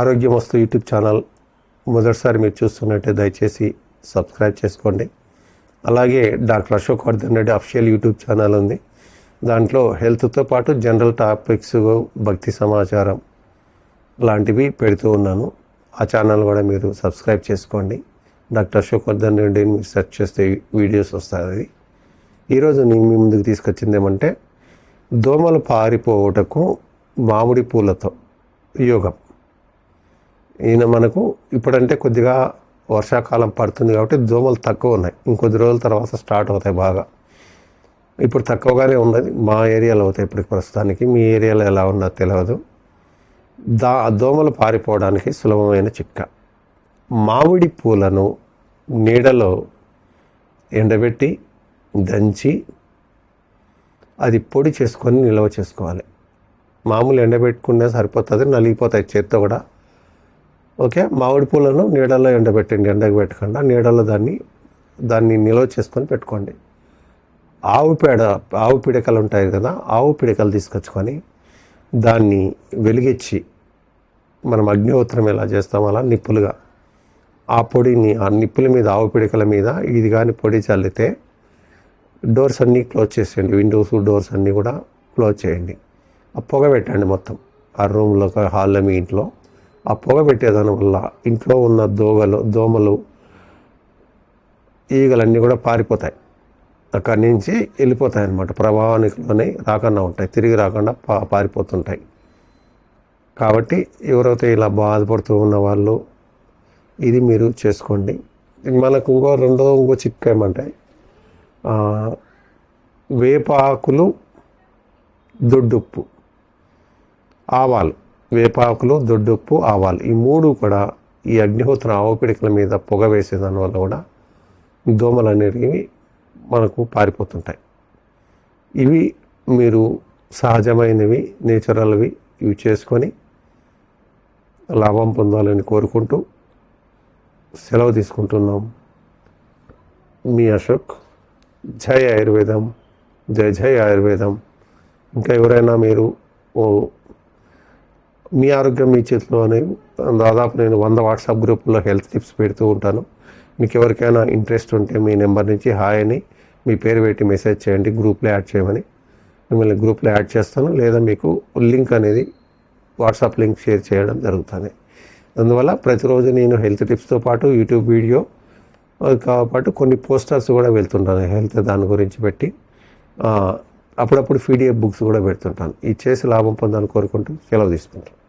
ఆరోగ్యం వస్తు YouTube channel మొదటిసారి మీరు చూస్తున్నట్టే దయచేసి సబ్స్క్రైబ్ చేసుకోండి. అలాగే doctor Ashok Vardhan Reddy official YouTube channel ఉంది. దాంట్లో హెల్త్తో పాటు జనరల్ టాపిక్స్ భక్తి సమాచారం లాంటివి పెడుతూ ఉన్నాను. ఆ ఛానల్ కూడా మీరు సబ్స్క్రైబ్ చేసుకోండి. డాక్టర్ అశోక్ వర్ధన్ రెడ్డిని మీరు సెర్చ్ చేస్తే వీడియోస్ వస్తాయి. ఈరోజు నేను మీ ముందుకు తీసుకొచ్చింది ఏమంటే దోమలు పారిపోవటకు మామిడి పూలతో యోగం. ఈయన మనకు ఇప్పుడంటే కొద్దిగా వర్షాకాలం పడుతుంది కాబట్టి దోమలు తక్కువ ఉన్నాయి. ఇంకొద్ది రోజుల తర్వాత స్టార్ట్ అవుతాయి బాగా. ఇప్పుడు తక్కువగానే ఉన్నది. మా ఏరియాలో అవుతాయి ఇప్పటికి ప్రస్తుతానికి. మీ ఏరియాలో ఎలా ఉన్నా తెలియదు దా దోమలు పారిపోవడానికి సులభమైన చిక్క మామిడి పూలను నీడలో ఎండబెట్టి దంచి అది పొడి చేసుకొని నిల్వ చేసుకోవాలి. మామూలు ఎండబెట్టుకునే సరిపోతుంది నలిగిపోతాయి చేత్తో కూడా. ఓకే? మామిడి పూలను నీడలో ఎండబెట్టండి ఎండకు పెట్టకుండా నీడలో దాన్ని దాన్ని నిల్వ చేసుకొని పెట్టుకోండి. ఆవు పేడ ఆవు పిడకలు ఉంటాయి కదా ఆవు పిడకలు తీసుకొచ్చుకొని దాన్ని వెలిగించి మనం అగ్నిహోత్రం ఎలా చేస్తాం అలా నిప్పులుగా ఆ పొడిని ఆ నిప్పుల మీద ఆవు పిడకల మీద ఇది కానీ పొడి చల్లితే డోర్స్ అన్నీ క్లోజ్ చేసేయండి. విండోస్ డోర్స్ అన్నీ కూడా క్లోజ్ చేయండి. ఆ పొగ పెట్టండి మొత్తం. ఆ రూమ్లో హాల్లో మీ ఇంట్లో ఆ పొగ పెట్టేదాని వల్ల ఇంట్లో ఉన్న దోగలు దోమలు ఈగలన్నీ కూడా పారిపోతాయి. అక్కడి నుంచి వెళ్ళిపోతాయి అన్నమాట. ప్రభావానికిలోనే రాకుండా ఉంటాయి. తిరిగి రాకుండా పా పారిపోతుంటాయి. కాబట్టి ఎవరైతే ఇలా బాధపడుతూ ఉన్న వాళ్ళు ఇది మీరు చేసుకోండి. మనకు ఇంకో రెండో ఇంకో చిక్క ఏమంటే ఆ, వేపాకులు దొడ్డుప్పు ఆవాలు. వేపాకులు దొడ్డుప్పు ఆవాలు. ఈ మూడు కూడా ఈ అగ్నిహోత్ర ఆవు పిడికల మీద పొగ వేసే వల్ల కూడా దోమలు అనేవి మనకు పారిపోతుంటాయి. ఇవి మీరు సహజమైనవి నేచురల్వి ఇవి చేసుకొని లాభం పొందాలని కోరుకుంటూ సెలవు తీసుకుంటున్నాం. మీ అశోక్ జై ఆయుర్వేదం జై జై ఆయుర్వేదం. ఇంకా ఎవరైనా మీరు ఓ మీ ఆరోగ్యం మీ చేతిలోనే దాదాపు నేను వంద వాట్సాప్ గ్రూపుల్లో హెల్త్ టిప్స్ పెడుతూ ఉంటాను. మీకు ఎవరికైనా ఇంట్రెస్ట్ ఉంటే మీ నెంబర్ నుంచి హాయ్ అని మీ పేరు పెట్టి మెసేజ్ చేయండి గ్రూప్లో యాడ్ చేయమని. మిమ్మల్ని గ్రూప్లో యాడ్ చేస్తాను. లేదా మీకు లింక్ అనేది వాట్సాప్ లింక్ షేర్ చేయడం జరుగుతుంది. అందువల్ల ప్రతిరోజు నేను హెల్త్ టిప్స్తో పాటు యూట్యూబ్ వీడియో పాటు కొన్ని పోస్టర్స్ కూడా వెళ్తుంటాను హెల్త్ దాని గురించి పెట్టి. అప్పుడప్పుడు పీడిఎఫ్ బుక్స్ కూడా పెడుతుంటాను. ఇది చేసి లాభం పొందాలని కోరుకుంటూ సెలవు తీసుకుంటాను